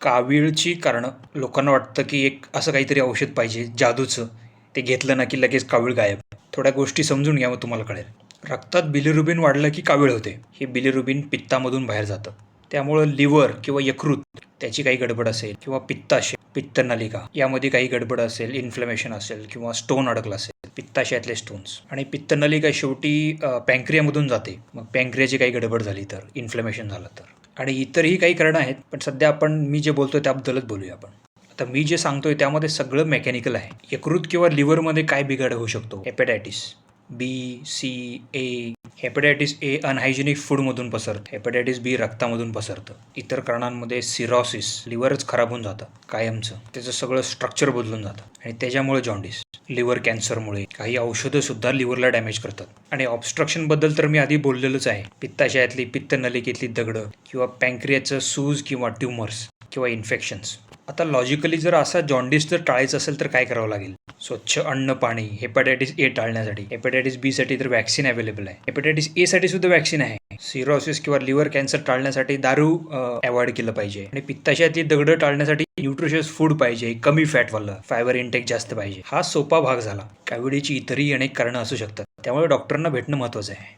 कावीळची कारणं. लोकांना वाटतं की एक असं काहीतरी औषध पाहिजे जादूचं. ते घेतलं ना की लगेच कावीळ गायब. थोड्या गोष्टी समजून घ्या मग तुम्हाला कळेल. रक्तात बिलिरुबिन वाढलं की कावीळ होते. हे बिलिरुबिन पित्तामधून बाहेर जातं. त्यामुळं लिव्हर किंवा यकृत त्याची काही गडबड असेल किंवा पित्ताशय पित्तनलिका यामध्ये काही गडबड असेल इन्फ्लमेशन असेल किंवा स्टोन अडकला असेल पित्ताशयातले स्टोन्स आणि पित्तनलिका शेवटी पँक्रियामधून जाते. मग पँक्रियाची काही गडबड झाली तर इन्फ्लमेशन झालं तर. आणि इतरही काही कारणं आहेत पण सध्या आपण मी जे बोलतो त्याबद्दलच बोलूया आपण. आता मी जे सांगतोय त्यामध्ये सगळं मेकॅनिकल आहे. यकृत किंवा लिव्हरमध्ये काय बिघाड होऊ शकतो? Hepatitis B C A hepatitis A unhygienic फूडमधून पसरतं. हेपेटायटिस बी रक्तामधून पसरतं. इतर कारणांमध्ये सिरॉसिस लिव्हरच खराब होऊन जातं कायमचं. त्याचं सगळं स्ट्रक्चर बदलून जातं. आणि त्याच्यामुळे जॉन्डिस लिव्हर कॅन्सरमुळे. काही औषधंसुद्धा लिव्हरला डॅमेज करतात. आणि ऑबस्ट्रक्शनबद्दल तर मी आधी बोललेलंच आहे. पित्ताशयातली पित्तनलिकेतली दगडं किंवा पँक्रियाचं सूज किंवा ट्युमर्स किंवा इन्फेक्शन्स. आता लॉजिकली जर असा जॉन्डिस जर टाळायचं असेल तर काय करावं लागेल? स्वच्छ अन्न पाणी हेपाटायटिस ए टाळण्यासाठी. हेपाटायटिस बी साठी तर वॅक्सिन अवेलेबल आहे. हेपाटायटिस ए साठी सुद्धा वॅक्सिन आहे. सिरोसिस किंवा लिव्हर कॅन्सर टाळण्यासाठी दारू अवॉइड केलं पाहिजे. आणि पित्ताशयातली दगड टाळण्यासाठी न्यूट्रिशियस फूड पाहिजे. कमी फॅटवालं फायबर इंटेक जास्त पाहिजे. हा सोपा भाग झाला. काविळीची इतरही अनेक कारणं असू शकतात. त्यामुळे डॉक्टरांना भेटणं महत्वाचं आहे.